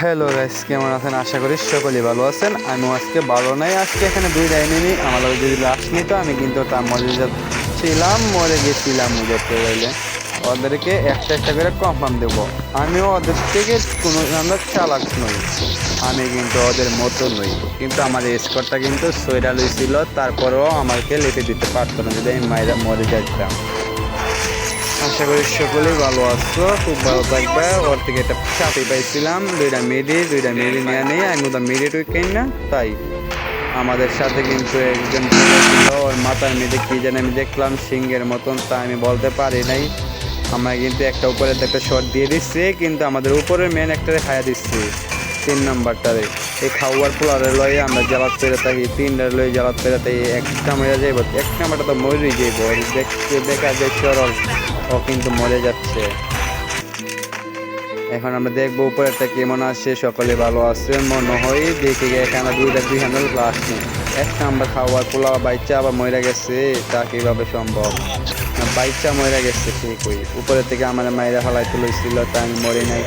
Hello guys কেমন আছেন? আশা করি সকলেই ভালো আছেন। আমিও আজকে ভালো নাই। আজকে এখানে দুই ডাইনিনি আমার যদি লাশ নিত আমি কিন্তু তার মরে ছিলাম মরে গেছিলাম দেখতে গেলে। ওদেরকে একটা একটা করে কনফার্ম দেবো। আমিও ওদের থেকে কোনো আমরা চালাক নই। আমি কিন্তু ওদের মতো নই। কিন্তু আমার স্কোরটা কিন্তু সৈরা লইছিল, তারপরেও আমাকে লেপে দিতে পারতো না। যদি আমি মায়েরা মরে যাচ্ছিলাম আশা করি সকলেই ভালো আছো, খুব ভালো থাকবে। ওর থেকে একটা চাপি পাইছিলাম, দুইটা মেডি দুইটা মেডি নিয়ে নেই, আমি ওটা মেডি টুই না, তাই। আমাদের সাথে কিন্তু একজন ছিল, ওর মাথার মেয়েদের কি যেন আমি দেখলাম, সিংহের মতন তা আমি বলতে পারি নাই। আমরা কিন্তু একটা উপরে একটা শট দিয়ে দিচ্ছি, কিন্তু আমাদের উপরের মেন একটা খাইয়া দিচ্ছি। তিন নাম্বারটারে এই খাওয়ার পোলারে লয়ে আমরা জ্বালাত পেরে থাকি, তিনটার লয়ে জ্বালাত পেরে থাকি, একটা মরে যাইব। এক নাম্বারটা তো মরেই যাইব। দেখতে দেখা যায় চরল। ও কিন্তু মরে যাচ্ছে। এখন আমরা দেখব উপরেরটা কেমন আছে, সকলে ভালো আছে, মনে হয় দেখে এখানে দুইটা দুই হ্যান্ডেল গ্লাস নেই। এক নাম্বার খাওয়ার পোলাও বাইচা আবার মরে গেছে, তা কীভাবে সম্ভব? বাইচা মরে গেছে ঠিক ওই উপরের থেকে আমার মায়েরা হালাইতে লইছিল, তা আমি মরি নাই।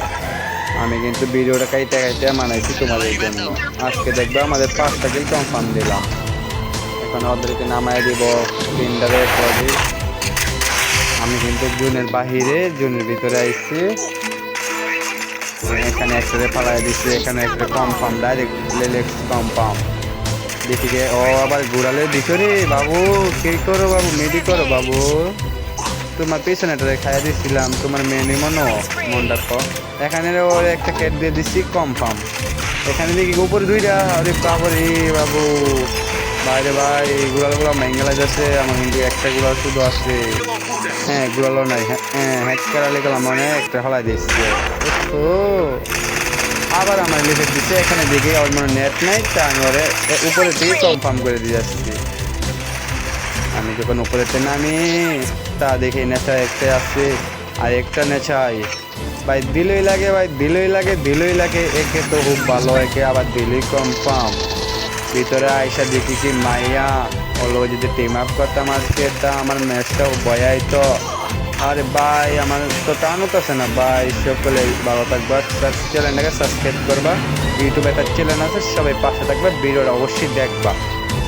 আমি কিন্তু ভিডিওটা কাইতে কাইতে মানাইছি তোমাদের জন্য। আজকে দেখবে আমাদের পাঁচটা কিল কনফার্ম দিলাম। এখন ওদেরকে নামাই দিব তিনটারে পরে আমি কিন্তু জুনের বাহিরে, জুনের ভিতরে আইছি। এখানে একসাথে ফালাই দিচ্ছি এখানে একটা কনফার্ম ডাইরেক্ট কনফার্ম দেখি ও আবার ঘুরালে ভিতরে বাবু, কে করো বাবু মেডি করো বাবু। তোমার পেছনেটা খাইয়া দিচ্ছিলাম তোমার মেনে মনো মন রাখো এখানে ওর একটা কেট দিয়ে দিচ্ছি কনফার্ম এখানে দেখি উপরে দুইটা আরে বাবরে বাবু। বাইরে ভাই গুড়ালগুলা মেঙ্গেলা যাচ্ছে আমার কিন্তু একটা গুড়াল শুধু আসছে। হ্যাঁ গুড়ালো নাই হ্যাঁ হ্যাঁ হ্যাক করালে গেলাম মনে হয় একটা হলাই দিচ্ছে ও আবার আমার লিখে দিচ্ছে এখানে দেখি আমার মনে নেট নাই তা আমি ওরে উপরে থেকে কনফার্ম করে দিয়ে যাচ্ছি। আমি যখন উপরেতে নামি, তা দেখি নেশা একটা আছে আর একটা নেশাই। ভাই, দিলই লাগে, ভাই, দিলই লাগে দিলই লাগে, একে তো খুব ভালো, একে আবার দিলই কনফার্ম ভিতরে আইসা দেখি কি মাইয়া হলো যদি টিম আপ করতাম আজকে, তা আমার ম্যাচটাও বয়াই তো আরে ভাই, আমার তো টান হতেছে না, ভাই, সকলে ভালো থাকবা চ্যানেলটাকে সাবস্ক্রাইব করবা ইউটিউবে একটা চ্যানেল আছে, সবাই পাশে থাকবে, ভিডিওটা অবশ্যই দেখবা।